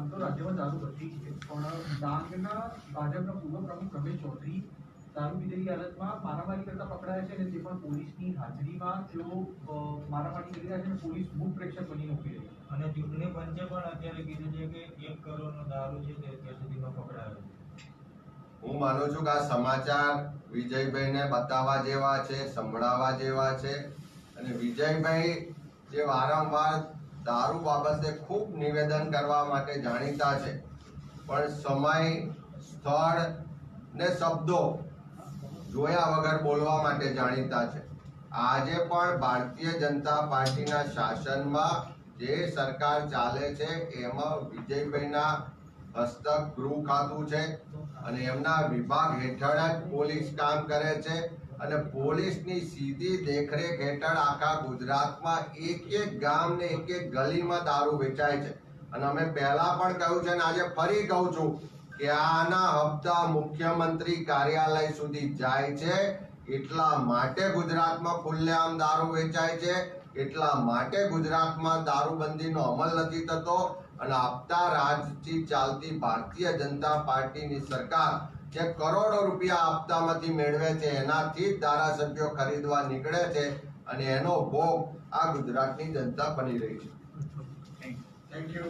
આમ તો રાજ્યમાં દારૂ બધી છે. પણ ડાંગના ભાજપના પૂર્વ પ્રમુખ રમેશ ચૌધરી દારૂ પીધેલી હાલતમાં મારામારી કરતા પકડાયા છે અને તે પણ પોલીસની હાજરીમાં તેઓ મારામારી કરી રહ્યા છે અને પોલીસ મૂળ પ્રેક્ષક બનીને ઊભી રહી છે. અને ચૂંટણી પંચે પણ અત્યારે કીધું છે કે એક કરોડનો દારૂ છે તે અત્યાર સુધીમાં પકડાયો છે. હું માનું છું કે આ સમાચાર વિજયભાઈને બતાવવા જેવા છે સંભળાવવા જેવા છે. અને વિજયભાઈ જે વારંવાર દારૂ બાબતે ખૂબ નિવેદન કરવા માટે જાણીતા છે. પણ સમય, સ્થળ ને શબ્દો જોયા વગર બોલવા માટે જાણીતા છે. આજે પણ ભારતીય જનતા પાર્ટીના શાસનમાં જે સરકાર ચાલે છે, એમાં વિજયભાઈના હસ્તક ગૃહ ખાતું છે અને એમના વિભાગ હેઠળ જ પોલીસ કામ કરે છે. અને પોલીસની સીધી દેખરેખ હેઠળ આખા ગુજરાતમાં એક એક ગામ ને એક એક ગલીમાં દારૂ વેચાય છે. અને અમે પહેલા પણ કહ્યું છે અને આજે ફરી કહું છું કે આના હપ્તા મુખ્યમંત્રી કાર્યાલય સુધી જાય છે. એટલા માટે ગુજરાતમાં ખુલ્લેઆમ દારૂ વેચાય છે. એટલા માટે ગુજરાતમાં દારૂબંધીનો અમલ નથી થતો. અને આપતા રાજથી ચાલતી ભારતીય જનતા પાર્ટીની સરકાર જે કરોડો રૂપિયા આપતામાંથી મેળવે છે એનાથી જ ધારાસભ્યો ખરીદવા નીકળે છે અને એનો ભોગ આ ગુજરાતની જનતા બની રહી છે. Thank you